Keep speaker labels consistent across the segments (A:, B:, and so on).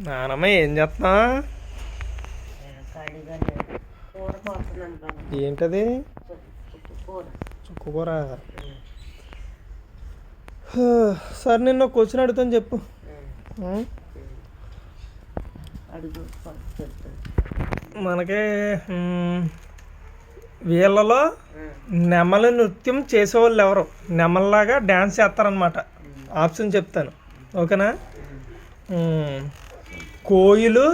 A: నానమ్మ ఏం చేస్తున్నా? ఏంటది? చుక్కకూర సార్ నిన్న క్వశ్చన్ అడుగుతాను చెప్పు. మనకి వీళ్ళలో నెమలి నృత్యం చేసేవాళ్ళు ఎవరు? నెమల్లాగా డ్యాన్స్ చేస్తారనమాట ఆప్షన్ చెప్తాను. ఓకేనా? కోయిలు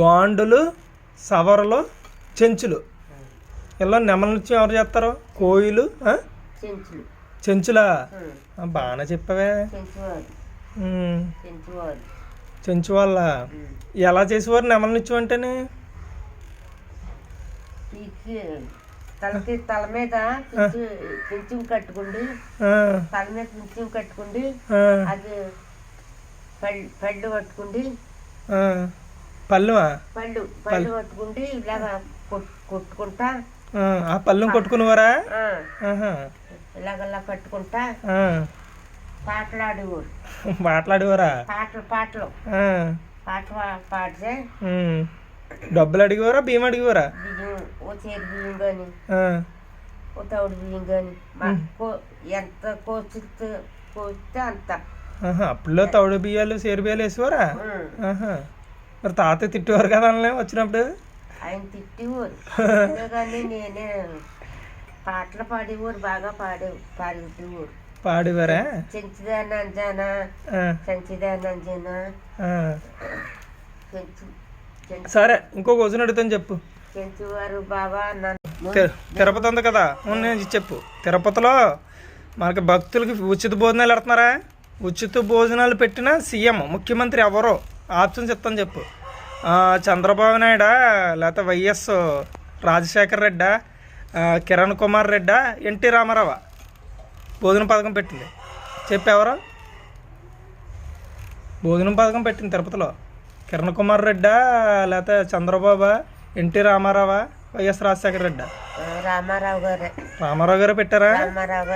A: గాండులు సవరలు చెంచులు. ఇలా నెమల నృత్యం ఎవరు చేస్తారు? కోయిలు?
B: చెంచులు.
A: బాగానే చెప్పావే. చెంచు వాళ్ళ ఎలా చేసేవారు నెమల నృత్యం అంటేనే
B: తలకి తల మీద పింఛం కట్టుకుండి తల మీద పింఛం కట్టుకుండి అది పళ్ళు పళ్ళు పట్టుకుండి.
A: పళ్ళువా?
B: పళ్ళు పళ్ళు. పట్టుకుండి ఇలాగ కొట్- కొట్టుకుంటా.
A: ఆ, పళ్ళుని కొట్టుకునేవారా
B: ఇలాగలా కట్టుకుంటా. పాటలాడేవారు.
A: మాట్లాడేవారా
B: పాటలు పాటలు. పాట పాడితే.
A: డబ్బులు అడిగేవారా బియ్యం అడిగేవారా
B: బియ్యం ఓ చేరు బియ్యం కానీ ఓ తౌడు బియ్యం కానీ ఎంత కోచితే కోస్తే అంత.
A: అప్పుడులో తౌడు బియ్యాలు సేరు బియ్యాలు వేసేవారా. మరి తాత తిట్టేవారు కదా అన్నలే వచ్చినప్పుడు?
B: ఆయన తిట్టేవారు. కానీ నేనే పాటలు పాడేవారు బాగా పాడే పాడేవారు
A: పాడేవారా?
B: చెంచిదాన్ని అంజానా
A: ఆ,
B: చెంచిదాన్ని అంజానా.
A: ఆ.
B: చెంచు చెంచు.
A: సరే ఇంకో క్వశ్చన్ అడుగుతాను చెప్పు.
B: చెంచువారు బాబా
A: తిరుపతి ఉంది కదా నేను చెప్పు. తిరుపతిలో మనకి భక్తులకి ఉచిత భోజనాలు పెడుతున్నారా? ఉచిత భోజనాలు పెట్టిన సీఎం ముఖ్యమంత్రి ఎవరో? ఆప్షన్స్ చెప్తాను చెప్పు. చంద్రబాబు నాయుడా లేకపోతే వైఎస్ రాజశేఖర్ రెడ్డా కిరణ్ కుమార్ రెడ్డా ఎన్టీ రామారావా భోజన పథకం పెట్టింది. చెప్పెవరు? భోజనం పథకం పెట్టింది తిరుపతిలో. కిరణ్ కుమార్ రెడ్డా లేకపోతే చంద్రబాబు ఎన్టీ రామారావా వైఎస్ రాజశేఖర రెడ్డా?
B: రామారావు గారే.
A: రామారావు గారు పెట్టారా?
B: రామారావు